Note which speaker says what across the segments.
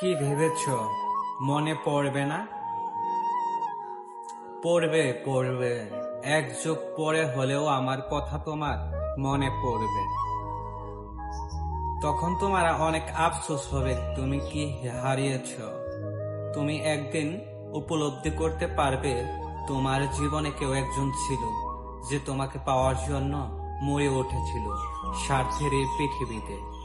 Speaker 1: কি ভেবেছ? মনে পড়বে না? পড়বে পড়বে। এক যুগ পরে হলেও আমার কথা তোমার মনে পড়বে। তখন তোমার অনেক আফসোস হবে, তুমি কি হারিয়েছ? তুমি একদিন উপলব্ধি করতে পারবে, তোমার জীবনে কেউ একজন ছিল যে তোমাকে পাওয়ার জন্য মরে উঠেছিল স্বার্থের এই পৃথিবীতে।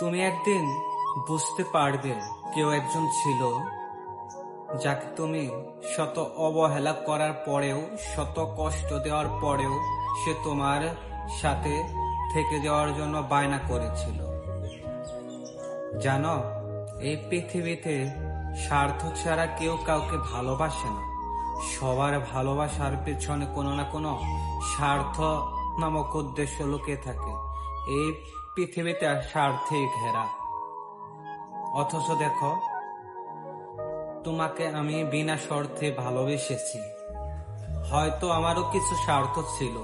Speaker 1: তুমি একদিন বুঝতে পারবে কেউ একজন ছিল, যাকে তুমি শত অবহেলা করার পরেও, শত কষ্ট দেওয়ার পরেও সে তোমার সাথে থেকে যাওয়ার জন্য বায়না করেছিল। জানো, এই পৃথিবীতে স্বার্থ ছাড়া কেউ কাউকে ভালোবাসে না। সবার ভালোবাসার পেছনে কোনো না কোনো স্বার্থ নামক উদ্দেশ্য লুকিয়ে থাকে। এই পৃথিবীতে আর স্বার্থেই ঘেরা। অথচ দেখো, তোমাকে আমি বিনা শর্তে ভালোবেসেছি। হয়তো আমারও কিছু স্বার্থ ছিল।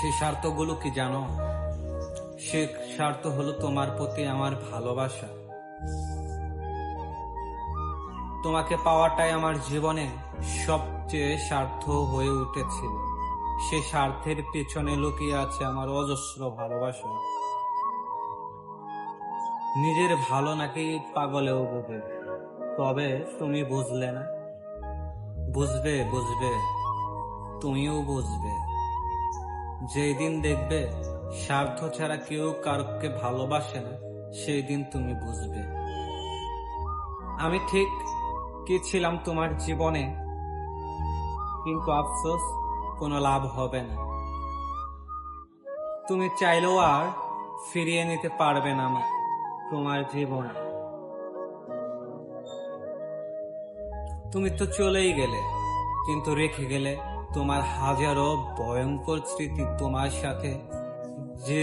Speaker 1: সেই স্বার্থগুলো কি জানো? সে স্বার্থ হলো তোমার প্রতি আমার ভালোবাসা। তোমাকে পাওয়াটাই আমার জীবনে সবচেয়ে স্বার্থ হয়ে উঠেছিল। সে স্বার্থের পেছনে লুকিয়ে আছে আমার অজস্র ভালোবাসা। নিজের ভালো নাকি পাগলেও বোঝে তবে তুমি বুঝলে না। বুঝবে বুঝবে। তুমিও বুঝবে। যেই দিন দেখবে স্বার্থ ছাড়া কেউ কারোকে ভালোবাসে না সেই দিন তুমি বুঝবে। আমি ঠিক কি ছিলাম তোমার জীবনে? কিন্তু আফসোস, কোনো লাভ হবে না। তুমি চাইলেও আর ফিরিয়ে নিতে পারবে না আমার তোমার জীবন। তুমি তো চলেই গেলে, কিন্তু রেখে গেলে তোমার হাজারো ভয়ঙ্কর স্মৃতি তোমার সাথে। যে